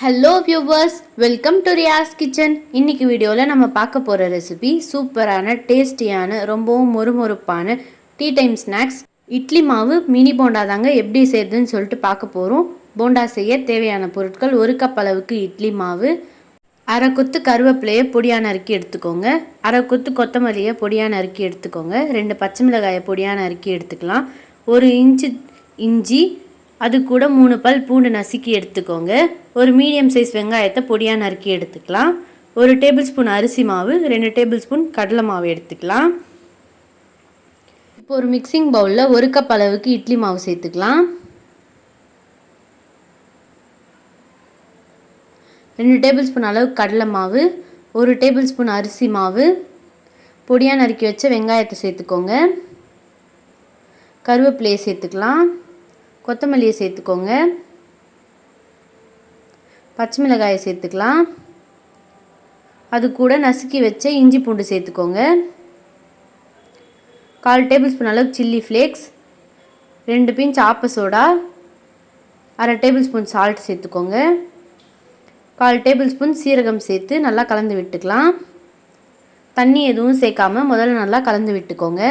Hello viewers welcome to Riyas kitchen இன்னைக்கு வீடியோவில் நம்ம பார்க்க போகிற ரெசிபி சூப்பரான டேஸ்டியான ரொம்பவும் மொறுமொறுப்பான டீ டைம் ஸ்நாக்ஸ் இட்லி மாவு மினி போண்டா தாங்க எப்படி செய்யுதுன்னு சொல்லிட்டு பார்க்க போகிறோம் போண்டா செய்ய தேவையான பொருட்கள் ஒரு கப் அளவுக்கு இட்லி மாவு அரை கொத்து கருவேப்பிலையை பொடியாக நறுக்கி எடுத்துக்கோங்க. அரை கொத்து கொத்தமல்லியை பொடியாக நறுக்கி எடுத்துக்கோங்க. ரெண்டு பச்சை மிளகாயை பொடியாக நறுக்கி எடுத்துக்கலாம். ஒரு இன்ச்சு இஞ்சி அது கூட மூணு பல் பூண்டு நசுக்கி எடுத்துக்கோங்க. ஒரு மீடியம் சைஸ் வெங்காயத்தை பொடியாக நறுக்கி எடுத்துக்கலாம். ஒரு டேபிள் ஸ்பூன் அரிசி மாவு ரெண்டு டேபிள் ஸ்பூன் கடலை மாவு எடுத்துக்கலாம். இப்போ ஒரு மிக்சிங் பவுலில் ஒரு கப் அளவுக்கு இட்லி மாவு சேர்த்துக்கலாம். ரெண்டு டேபிள் ஸ்பூன் அளவுக்கு கடலை மாவு ஒரு டேபிள் ஸ்பூன் அரிசி மாவு. பொடியாக நறுக்கி வச்ச வெங்காயத்தை சேர்த்துக்கோங்க. கருவேப்பிலையை சேர்த்துக்கலாம். கொத்தமல்லியை சேர்த்துக்கோங்க. பச்சை மிளகாயை சேர்த்துக்கலாம். அது கூட நசுக்கி வச்ச இஞ்சி பூண்டு சேர்த்துக்கோங்க. கால் டேபிள் ஸ்பூன் அளவுக்கு சில்லி ஃப்ளேக்ஸ் ரெண்டு பிஞ்ச் ஆப்ப சோடா அரை டேபிள் ஸ்பூன் சால்ட் சேர்த்துக்கோங்க. கால் டேபிள் ஸ்பூன் சீரகம் சேர்த்து நல்லா கலந்து விட்டுக்கலாம். தண்ணி எதுவும் சேர்க்காம முதல்ல நல்லா கலந்து விட்டுக்கோங்க.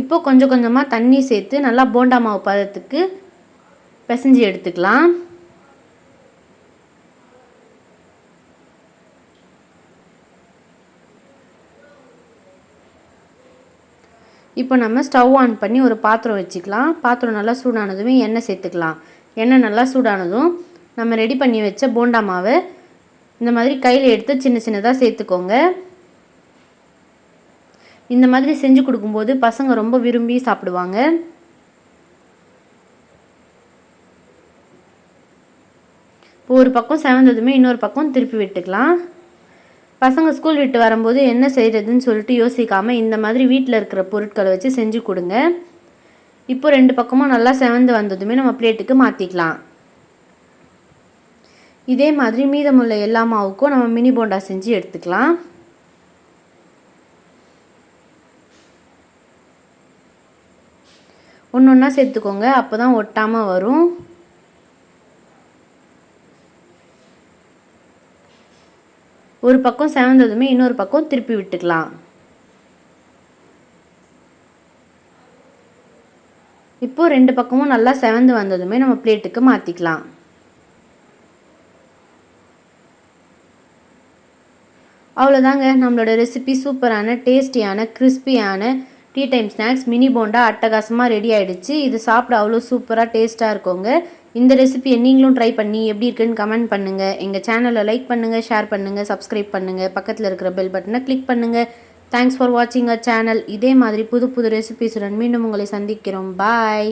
இப்போ கொஞ்சம் கொஞ்சமாக தண்ணி சேர்த்து நல்லா போண்டா மாவு பதத்துக்கு பிசைஞ்சு எடுத்துக்கலாம். இப்போ நம்ம ஸ்டவ் ஆன் பண்ணி ஒரு பாத்திரம் வச்சுக்கலாம். பாத்திரம் நல்லா சூடானதுமே எண்ணெய் சேர்த்துக்கலாம். எண்ணெய் நல்லா சூடானதும் நம்ம ரெடி பண்ணி வச்ச போண்டா மாவை இந்த மாதிரி கையில் எடுத்து சின்ன சின்னதாக சேர்த்துக்கோங்க. இந்த மாதிரி செஞ்சு கொடுக்கும்போது பசங்க ரொம்ப விரும்பி சாப்பிடுவாங்க. இப்போ ஒரு பக்கம் செவந்ததுமே இன்னொரு பக்கம் திருப்பி விட்டுக்கலாம். பசங்க ஸ்கூல் விட்டு வரும்போது என்ன செய்கிறதுன்னு சொல்லிட்டு யோசிக்காமல் இந்த மாதிரி வீட்டில் இருக்கிற பொருட்களை வச்சு செஞ்சு கொடுங்க. இப்போ ரெண்டு பக்கமும் நல்லா செவந்து வந்ததுமே நம்ம பிளேட்டுக்கு மாற்றிக்கலாம் இதே மாதிரி மீதமுள்ள எல்லா மாவுக்கும் நம்ம மினி போண்டா செஞ்சு எடுத்துக்கலாம். ஒன்று ஒன்றா சேர்த்துக்கோங்க. அப்போ தான் ஒட்டாமல் வரும். ஒரு பக்கம் செவந்ததுமே இன்னொரு பக்கம் திருப்பி விட்டுக்கலாம். இப்போது ரெண்டு பக்கமும் நல்லா செவந்து வந்ததுமே நம்ம பிளேட்டுக்கு மாற்றிக்கலாம் அவ்வளோதாங்க நம்மளோட ரெசிபி சூப்பரான டேஸ்டியான கிறிஸ்பியான tea time snacks mini bonda அட்டகாசமாக ரெடி ஆகிடுச்சு இது சாப்பிட அவ்வளோ சூப்பராக டேஸ்ட்டாக இருக்குங்க. இந்த ரெசிபியை நீங்களும் ட்ரை பண்ணி எப்படி இருக்குன்னு கமெண்ட் பண்ணுங்கள் எங்கள் சேனலை லைக் பண்ணுங்கள் ஷேர் பண்ணுங்கள் சப்ஸ்கிரைப் பண்ணுங்கள் பக்கத்தில் இருக்கிற பெல் பட்டனை கிளிக் பண்ணுங்கள் தேங்க்ஸ் ஃபார் வாட்சிங் அ சேனல் இதே மாதிரி புது புது ரெசிபிஸுடன் மீண்டும் உங்களை சந்திக்கிறோம். பாய்